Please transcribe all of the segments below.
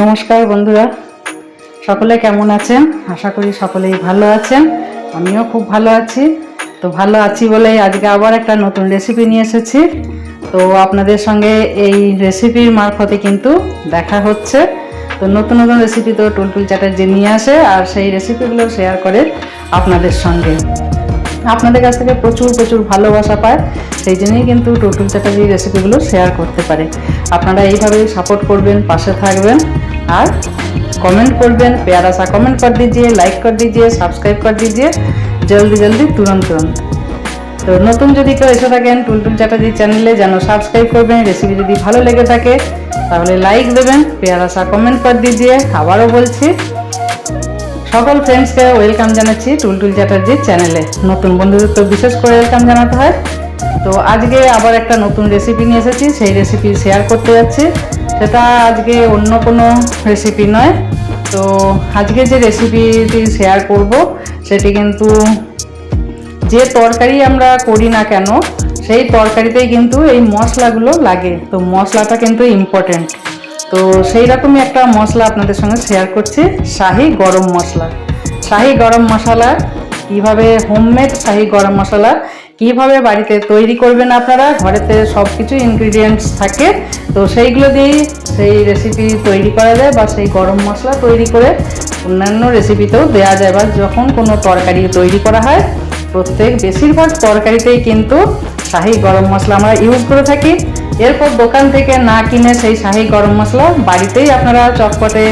নমস্কার বন্ধুরা। সকলে কেমন আছেন? আশা করি সকলেই ভালো আছেন। আমিও খুব ভালো আছি। তো ভালো আছি বলেই আজকে আবার একটা নতুন রেসিপি নিয়ে এসেছি। তো আপনাদের সঙ্গে এই রেসিপির মারফতে কিন্তু দেখা হচ্ছে। তো নতুন নতুন রেসিপি তো টুলটুল চ্যাটার্জি নিয়ে আসে আর সেই রেসিপিগুলো শেয়ার করে আপনাদের সঙ্গে। আপনাদের কাছ থেকে প্রচুর প্রচুর ভালোবাসা পায় সেই জন্যই কিন্তু টুটুল চ্যাটার্জি রেসিপিগুলো শেয়ার করতে পারে আপনারা এইভাবেই সাপোর্ট করবেন পাশে থাকবেন আর कमेंट করবেন प्यारा सा कमेंट कर दीजिए लाइक कर दीजिए सब्सक्राइब कर दीजिए जल्दी जल्दी तुरंत तुरंत তো নতুন যদি কেউ এসে থাকেন টুলটুল চ্যাটার্জি চ্যানেলে যেন সাবস্ক্রাইব করবেন রেসিপি যদি ভালো লেগে থাকে তাহলে লাইক দেবেন প্যারা সা কমেন্ট করে দিজিয়ে আবারও বলছি সকল ফ্রেন্ডসকে ওয়েলকাম জানাচ্ছি টুলটুল চ্যাটার্জির চ্যানেলে নতুন বন্ধুদের তো বিশেষ করে ওয়েলকাম জানাতে হয়। তো আজকে আবার একটা নতুন রেসিপি নিয়ে এসেছি, সেই রেসিপি শেয়ার করতে যাচ্ছি। সেটা আজকে অন্য কোনো রেসিপি নয়। তো আজকে যে রেসিপিটি শেয়ার করব, সেটি কিন্তু যে তরকারি আমরা করি না কেন, সেই তরকারিতেই কিন্তু এই মশলাগুলো লাগে। তো মশলাটা কিন্তু ইম্পর্টেন্ট তো সেই রকমই একটা মশলা আপনাদের সঙ্গে শেয়ার করছি, শাহি গরম মশলা। শাহি গরম মশলা, কীভাবে হোমমেড শাহি গরম মশলা, কীভাবে বাড়িতে তৈরি করবেন আপনারা, ঘরেতে সব কিছু ইনগ্রিডিয়েন্টস থাকে, তো সেইগুলো দিয়েই সেই রেসিপি তৈরি করা যায় বা সেই গরম মশলা তৈরি করে অন্যান্য রেসিপিতেও দেওয়া যায় বা যখন কোনো তরকারি তৈরি করা হয়, প্রত্যেক বেশিরভাগ তরকারিতেই কিন্তু শাহি গরম মশলা আমরা ইউজ করে থাকি। এরপর দোকান থেকে না কিনে সেই শাহি গরম মশলা বাড়িতেই আপনারা চটপটে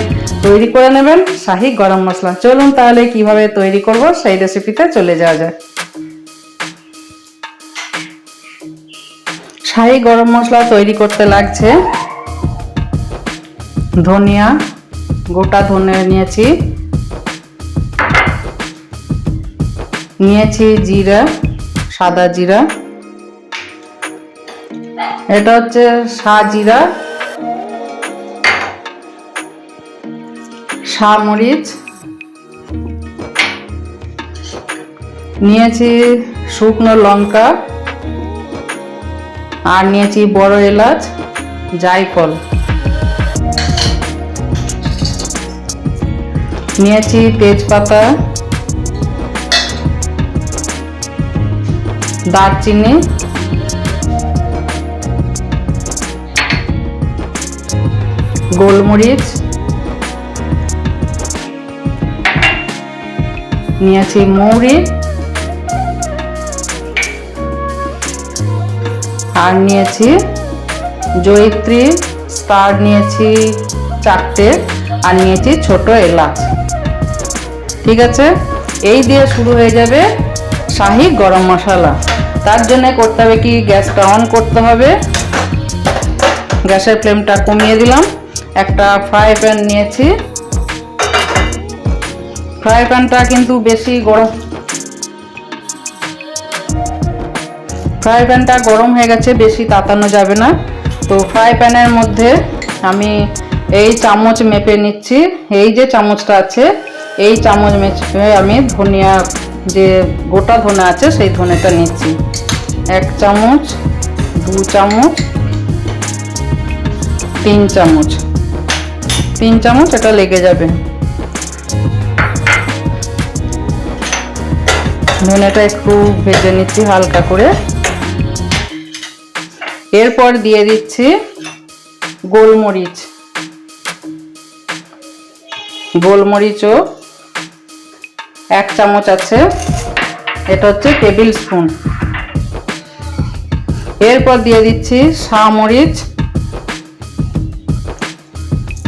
তৈরি করে নেবেন শাহি গরম মশলা। চলুন তাহলে কীভাবে তৈরি করব সেই রেসিপিতে চলে যাওয়া যায় শাহি গরম মশলা তৈরি করতে লাগছে। ধনিয়া, গোটা ধনে নিয়েছি। নিয়েছি জিরা, সাদা জিরা। এটা হচ্ছে সা জিরা সা মরিচ নিয়েছি শুকনো লঙ্কা। আর নিয়েছি বড় এলাচ, জায়ফল। নিয়েছি তেজপাতা। দারচিনি। গোলমরিচ নিয়েছি মৌরি আর নিয়েছি জয়িত্রী স্টার নিয়েছি চারটে আর নিয়েছি ছোট এলাচ। ঠিক আছে? এই দিয়ে শুরু হয়ে যাবে শাহি গরম মশলা। তার জন্য করতে হবে কি? গ্যাসটা অন করতে হবে। গ্যাসের ফ্লেমটা কমিয়ে দিলাম। একটা ফ্রাই প্যান নিয়েছি। ফ্রাই প্যানটা কিন্তু বেশি গরম। ফ্রাই প্যানটা গরম হয়ে গেছে, বেশি তাতানো যাবে না। তো ফ্রাই প্যানের মধ্যে আমি এই চামচ মেপে নিচ্ছি। এই যে চামচটা আছে, এই চামচ মেপে আমি ধনিয়া যে গোটা ধনে আছে, সেই ধনেটা নিচ্ছি। এক চামচ, দু চামচ, তিন চামচ। তিন চামচ, এটা লেগে যাবে। ধনেটা একটু ভেজে নিচ্ছি হালকা করে। এরপর দিয়ে দিচ্ছি গোলমরিচ। গোলমরিচও এক চামচ আছে। এটা হচ্ছে টেবিল স্পুন। এরপর দিয়ে দিচ্ছি মরিচ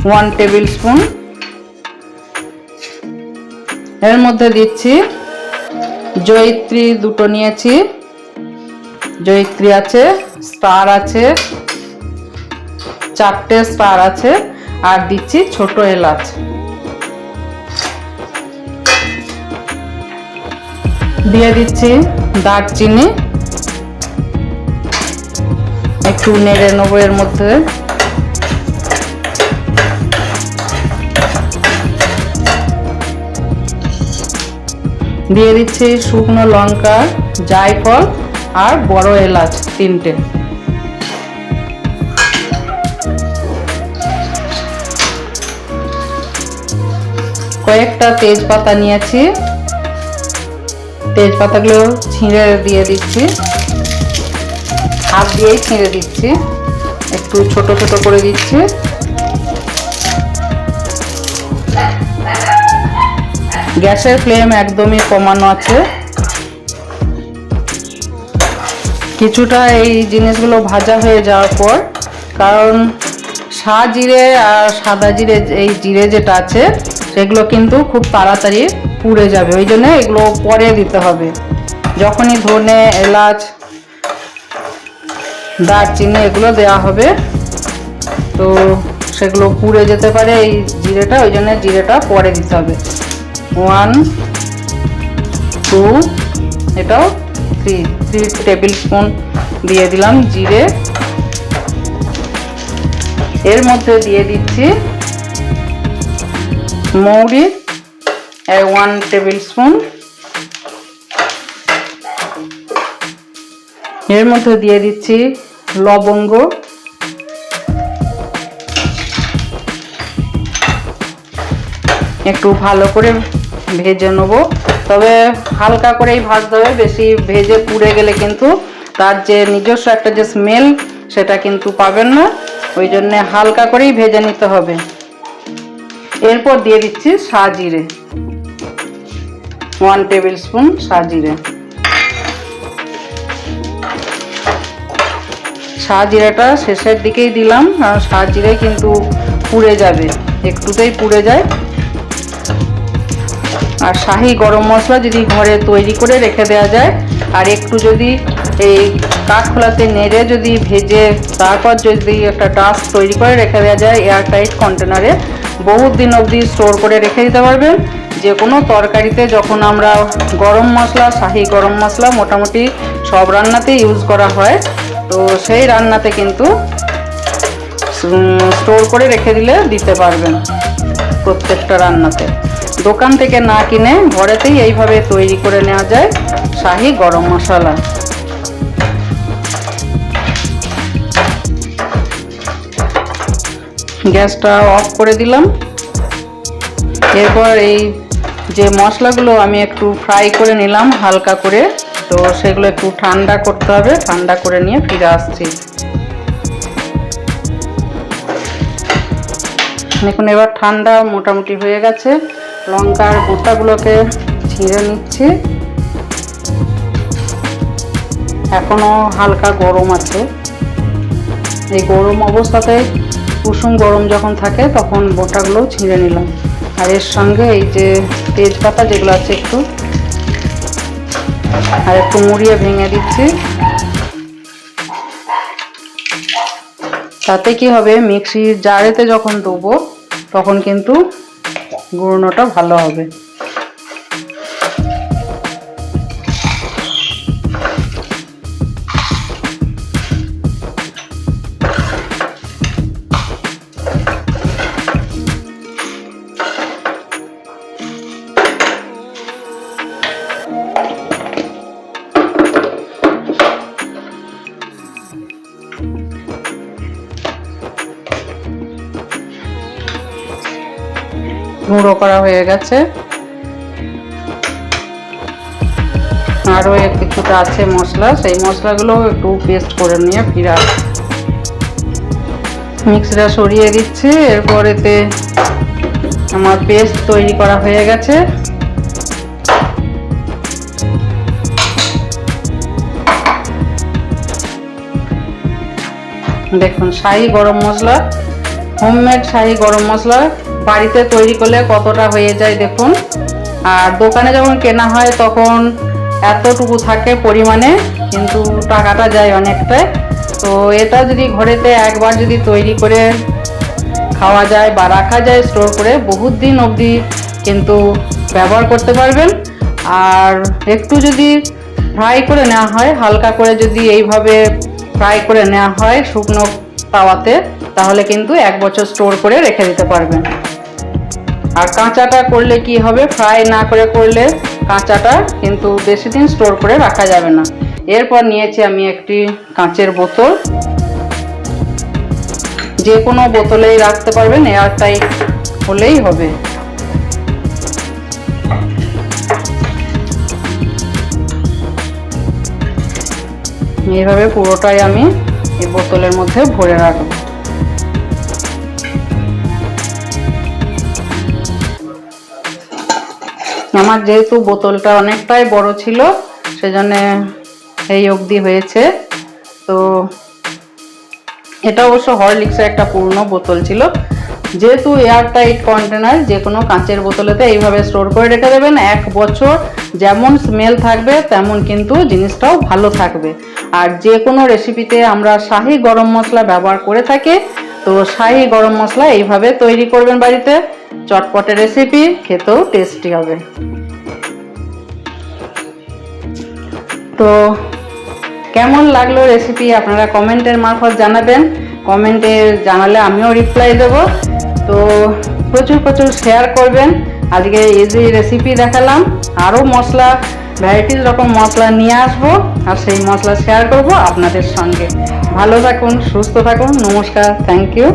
ওয়ান টেবিল স্পুন এর মধ্যে দিচ্ছি জয়িত্রী দুটো নিয়েছি। জয়িত্রী আছে স্টার আছে, চারটে স্টার আছে, আর দিচ্ছি ছোট এলাচ। দিয়ে দিচ্ছি দারচিনি। একটু নেড়ে নেব এর মধ্যে। দিয়ে দিচ্ছি শুকনো লঙ্কা, জায়ফল আর বড় এলাচ তিনটে। কয়েকটা তেজপাতা নিয়েছি। তেজপাতাগুলো ছিঁড়ে দিয়ে দিচ্ছি। হাত দিয়েই ছিঁড়ে দিচ্ছি। একটু ছোট ছোট করে দিচ্ছি। গ্যাসের ফ্লেম একদমই কমানো আছে। কিছুটা এই জিনিসগুলো ভাজা হয়ে যাওয়ার পর, কারণ সা জিরে আর সাদা জিরে এই জিরে যেটা আছে, সেগুলো কিন্তু খুব তাড়াতাড়ি পুড়ে যাবে। ওই জন্য এগুলো পরে দিতে হবে। যখনই ধনে, এলাচ, দারচিনি এগুলো দেওয়া হবে, তো সেগুলো পুড়ে যেতে পারে এই জিরেটা। ওই জন্য জিরেটা পরে দিতে হবে। ওয়ান টু এটাও থ্রি থ্রি টেবিল স্পুন দিয়ে দিলাম জিরে। এর মধ্যে দিয়ে দিচ্ছি মৌরি ওয়ান টেবিল স্পুন এর মধ্যে দিয়ে দিচ্ছি লবঙ্গ। একটু ভালো করে ভেজে নেব। তবে হালকা করেই ভাজতে হবে, বেশি ভেজে পুড়ে গেলে কিন্তু তার যে নিজস্ব একটা যে স্মেল সেটা কিন্তু পাবেন না। ওই জন্যে হালকা করেই ভেজে নিতে হবে। এরপর দিয়ে দিচ্ছি সাজিরে। ওয়ান টেবিল স্পুন সাজিরে। সাজিরাটা শেষের দিকেই দিলাম কারণ সাজিরে কিন্তু পুড়ে যাবে, একটুতেই পুড়ে যায়। আর শাহি গরম মশলা যদি ঘরে তৈরি করে রেখে দেওয়া যায়, আর একটু যদি এই কাঠখোলাতে নেড়ে যদি ভেজে তারপর যদি একটা ডাস্ট তৈরি করে রেখে দেওয়া যায় এয়ারটাইট কন্টেনারে, বহুত দিন অবধি স্টোর করে রেখে দিতে পারবেন। যে কোনো তরকারিতে যখন আমরা গরম মশলা, শাহি গরম মশলা মোটামুটি সব রান্নাতে ইউজ করা হয়, তো সেই রান্নাতে কিন্তু স্টোর করে রেখে দিলে দিতে পারবেন প্রত্যেকটা রান্নাতে। দোকান থেকে না কিনে ঘরেতেই এইভাবে তৈরি করে নেওয়া যায় শাহি গরম মশলা। গ্যাসটা অফ করে দিলাম। এরপর এই যে মশলাগুলো আমি একটু ফ্রাই করে নিলাম হালকা করে, তো সেগুলো একটু ঠান্ডা করতে হবে, ঠান্ডা করে নিয়ে ফিরে আসছি। দেখুন, এবার ঠান্ডা মোটামুটি হয়ে গেছে। লঙ্কার গোটাগুলোকে ছিঁড়ে নিচ্ছি। এখনও হালকা গরম আছে। এই গরম অবস্থাতে কুসুম গরম যখন থাকে, তখন বোটাগুলো ছিঁড়ে নিলাম। আর এর সঙ্গে এই যে তেজপাতা যেগুলো আছে একটু, আর একটু মুড়িয়ে ভেঙে দিচ্ছি। তাতে কি হবে, মিক্সির জারেতে যখন দেবো তখন কিন্তু গুঁড়োটা ভালো হবে। গুঁড়ো করা হয়ে গেছে। আরও কিছুটা আছে মশলা। সেই মশলাগুলো একটু পেস্ট করে নিয়ে ফিরা মিক্সিটা সরিয়ে দিচ্ছি। এরপর এতে আমার পেস্ট তৈরি করা হয়ে গেছে। দেখুন, শাহি গরম মশলা হোমমেড শাহি গরম মশলা বাড়িতে তৈরি করলে কতটা হয়ে যায় দেখুন। আর দোকানে যখন কেনা হয় তখন এতটুকু থাকে পরিমাণে, কিন্তু টাকাটা যায় অনেকটাই। তো এটা যদি ঘরেতে একবার যদি তৈরি করে খাওয়া যায় বা রাখা যায় স্টোর করে, বহুত দিন অবধি কিন্তু ব্যবহার করতে পারবেন। আর একটু যদি ফ্রাই করে নেওয়া হয়, হালকা করে যদি এইভাবে ফ্রাই করে নেওয়া হয় শুকনো তাওয়াতে, তাহলে কিন্তু এক বছর স্টোর করে রেখে দিতে পারবেন। আর কাঁচাটা করলে কি হবে? ফ্রাই না করে করলে কাঁচাটা কিন্তু বেশি দিন স্টোর করে রাখা যাবে না। এরপর নিয়েছি আমি একটি কাঁচের বোতল। যে কোনো বোতলেই রাখতে পারবেন এয়ার টাইট হলেই হবে। এইভাবে পুরোটাই আমি এই বোতলের মধ্যে ভরে রাখব। আমার যেহেতু বোতলটা অনেকটাই বড় ছিল, সেজন্য এই অবধি হয়েছে। তো এটা অবশ্য হরলিক্সের একটা পূর্ণ বোতল ছিল। যেহেতু এয়ার টাইট কন্টেনার, যে কোনো কাঁচের বোতলেতে এইভাবে স্টোর করে রেখে দেবেন। এক বছর যেমন স্মেল থাকবে, তেমন কিন্তু জিনিসটাও ভালো থাকবে। আর যে কোনো রেসিপিতে আমরা শাহি গরম মশলা ব্যবহার করে থাকি। তো শাহি গরম মশলা এইভাবে তৈরি করবেন বাড়িতে। চটপটে রেসিপি খেতেও টেস্টি হবে। তো কেমন লাগল রেসিপি আপনারা কমেন্টের মারফত জানাবেন। কমেন্টে জানালে আমিও রিপ্লাই দেব। তো প্রচুর প্রচুর শেয়ার করবেন। আজকে ইজি রেসিপি দেখালাম, আরও মশলা ভ্যারাইটিস রকম মশলা নিয়ে আসব আর সেই মশলা শেয়ার করব আপনাদের সঙ্গে। ভালো থাকুন, সুস্থ থাকুন, নমস্কার থ্যাংক ইউ